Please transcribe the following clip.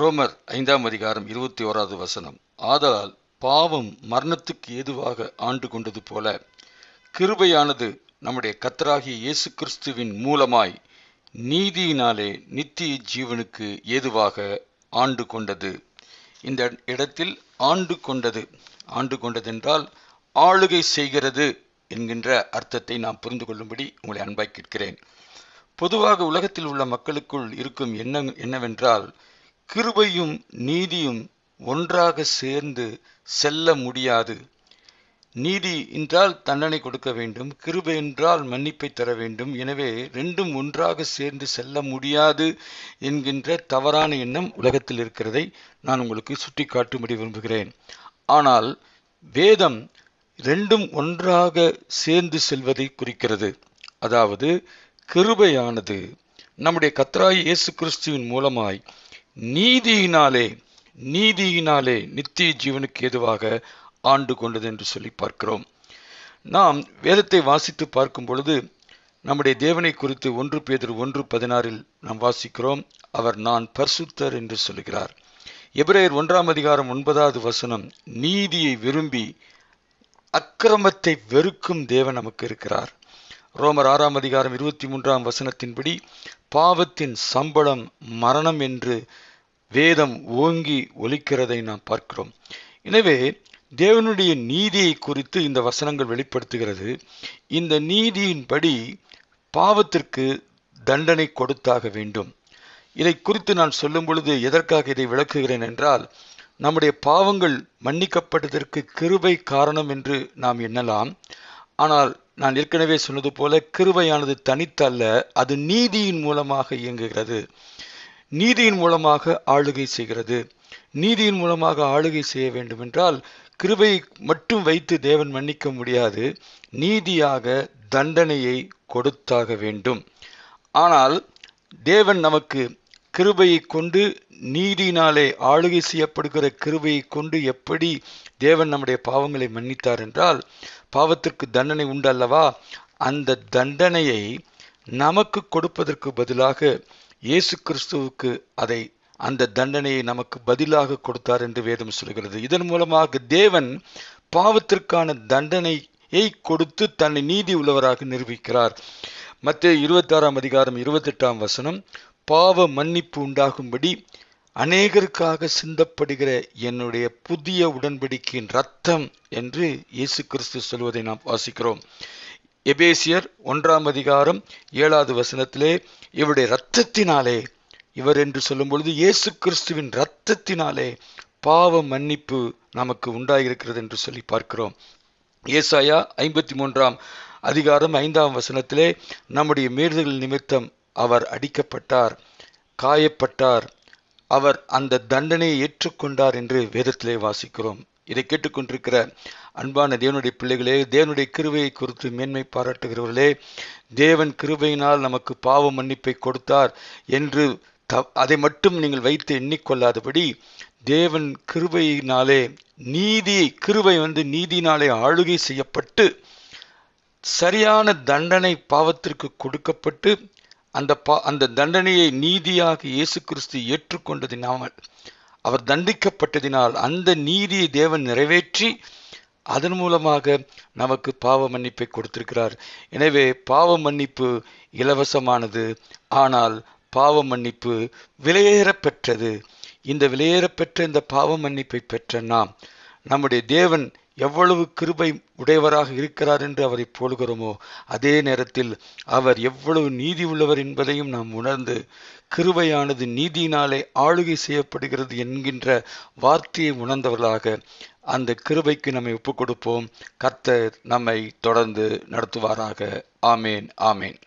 ரோமர் ஐந்தாம் அதிகாரம் இருபத்தி ஓராவது வசனம். ஆதலால் பாவம் மரணத்துக்கு ஏதுவாக ஆண்டு கொண்டது போல கிருபையானது நம்முடைய கத்தராகிய இயேசு கிறிஸ்துவின் மூலமாய் நீதியினாலே நித்திய ஜீவனுக்கு ஏதுவாக ஆண்டு கொண்டது. இந்த இடத்தில் ஆண்டு கொண்டது. ஆண்டு கொண்டதென்றால் ஆளுகை செய்கிறது என்கின்ற அர்த்தத்தை நாம் புரிந்து கொள்ளும்படி உங்களை அன்பாய் கேட்கிறேன். பொதுவாக உலகத்தில் உள்ள மக்களுக்குள் இருக்கும் எண்ணம் என்னவென்றால் கிருபையும் நீதியும் ஒன்றாக சேர்ந்து செல்ல முடியாது. நீதி என்றால் தண்டனை கொடுக்க வேண்டும் கிருபை என்றால் மன்னிப்பை தர வேண்டும். எனவே ரெண்டும் ஒன்றாக சேர்ந்து செல்ல முடியாது என்கின்ற தவறான எண்ணம் உலகத்தில் இருக்கிறதை நான் உங்களுக்கு சுட்டி காட்டும்படி விரும்புகிறேன். ஆனால் வேதம் ரெண்டும் ஒன்றாக சேர்ந்து செல்வதை குறிக்கிறது. அதாவது கிருபையானது நம்முடைய கத்ராய் இயேசு கிறிஸ்துவின் மூலமாய் நீதியினாலே நீதியினாலே நித்திய ஜீவனுக்கு ஏதுவாக ஆண்டு கொண்டது என்று சொல்லி பார்க்கிறோம். நாம் வேதத்தை வாசித்து பார்க்கும் பொழுது நம்முடைய தேவனை குறித்து ஒன்று பேதர் ஒன்று பதினாறில் நாம் வாசிக்கிறோம். அவர் நான் பரிசுத்தர் என்று சொல்லுகிறார். எபிரேயர் ஒன்றாம் அதிகாரம் ஒன்பதாவது வசனம் நீதியை விரும்பி அக்கிரமத்தை வெறுக்கும் தேவன் நமக்கு இருக்கிறார். ரோமர் ஆறாம் அதிகாரம் இருபத்தி மூன்றாம் வசனத்தின்படி பாவத்தின் சம்பளம் மரணம் என்று வேதம் ஓங்கி ஒலிக்கிறதை நாம் பார்க்கிறோம். எனவே தேவனுடைய நீதியை குறித்து இந்த வசனங்கள் வெளிப்படுத்துகிறது. இந்த நீதியின்படி பாவத்திற்கு தண்டனை கொடுத்தாக வேண்டும். இதை குறித்து நான் சொல்லும் பொழுது எதற்காக இதை விளக்குகிறேன் என்றால் நம்முடைய பாவங்கள் மன்னிக்கப்பட்டதற்கு கிருபை காரணம் என்று நாம் எண்ணலாம். ஆனால் நான் ஏற்கனவே சொன்னது போல கிருபையானது தனித்தல்ல அது நீதியின் மூலமாக இயங்குகிறது. நீதியின் மூலமாக ஆளுகை செய்கிறது. நீதியின் மூலமாக ஆளுகை செய்ய வேண்டுமென்றால் கிருபை கிருபையை மட்டும் வைத்து தேவன் மன்னிக்க முடியாது. நீதியாக தண்டனையை கொடுத்தாக வேண்டும். ஆனால் தேவன் நமக்கு கிருபையை கொண்டு நீதியினாலே ஆளுகை செய்யப்படுகிற கிருபையை கொண்டு எப்படி தேவன் நம்முடைய பாவங்களை மன்னித்தார் என்றால் பாவத்திற்கு தண்டனை உண்டு அல்லவா? அந்த தண்டனையை நமக்கு கொடுப்பதற்கு பதிலாக இயேசு கிறிஸ்துவுக்கு அதை அந்த தண்டனையை நமக்கு பதிலாக கொடுத்தார் என்று வேதம் சொல்கிறது இதன் மூலமாக தேவன் பாவத்திற்கான தண்டனையை கொடுத்து தன்னை நீதி உள்ளவராக நிரூபிக்கிறார். மத்திய இருபத்தாறாம் அதிகாரம் இருபத்தெட்டாம் வசனம் பாவ மன்னிப்பு உண்டாகும்படி அநேகருக்காக சிந்தப்படுகிற என்னுடைய புதிய உடன்படிக்கையின் ரத்தம் என்று இயேசு கிறிஸ்து சொல்வதை நாம் வாசிக்கிறோம். எபேசியர் ஒன்றாம் அதிகாரம் ஏழாவது வசனத்திலே இவருடைய இரத்தத்தினாலே இவர் என்று சொல்லும் பொழுது இயேசு கிறிஸ்துவின் இரத்தத்தினாலே பாவ மன்னிப்பு நமக்கு உண்டாயிருக்கிறது என்று சொல்லி பார்க்கிறோம். ஏசாயா ஐம்பத்தி மூன்றாம் அதிகாரம் ஐந்தாம் வசனத்திலே நம்முடைய மீறுதல் நிமித்தம் அவர் அடிக்கப்பட்டார் காயப்பட்டார் அவர் அந்த தண்டனையை ஏற்றுக்கொண்டார் என்று வேதத்திலே வாசிக்கிறோம். இதை கேட்டுக்கொண்டிருக்கிற அன்பான தேவனுடைய பிள்ளைகளே தேவனுடைய கிருவையை குறித்து மேன்மை பாராட்டுகிறவர்களே தேவன் கிருபையினால் நமக்கு பாவ மன்னிப்பை கொடுத்தார் என்று த அதை மட்டும் நீங்கள் வைத்து எண்ணிக்கொள்ளாதபடி தேவன் கிருபையினாலே நீதி கிருவை வந்து நீதினாலே ஆளுகை செய்யப்பட்டு சரியான தண்டனை பாவத்திற்கு கொடுக்கப்பட்டு அந்த பா அந்த தண்டனையை நீதியாக இயேசு கிறிஸ்து ஏற்றுக்கொண்டதினால் அவர் தண்டிக்கப்பட்டதினால் அந்த நீதியை தேவன் நிறைவேற்றி அதன் மூலமாக நமக்கு பாவ மன்னிப்பை கொடுத்திருக்கிறார். எனவே பாவ மன்னிப்பு இலவசமானது. ஆனால் பாவ மன்னிப்பு விலையேற பெற்றது இந்த விலையேற பெற்ற இந்த பாவ மன்னிப்பை பெற்ற நாம் நம்முடைய தேவன் எவ்வளவு கிருபை உடையவராக இருக்கிறார் என்று அவரை போடுகிறோமோ அதே நேரத்தில் அவர் எவ்வளவு நீதி உள்ளவர் என்பதையும் நாம் உணர்ந்து கிருபையானது நீதியினாலே ஆளுகை செய்யப்படுகிறது என்கின்ற வார்த்தையை உணர்ந்தவர்களாக அந்த கிருபைக்கு நம்மை ஒப்புக் கொடுப்போம் கர்த்தர் நம்மை தொடர்ந்து நடத்துவாராக. ஆமேன் ஆமேன்.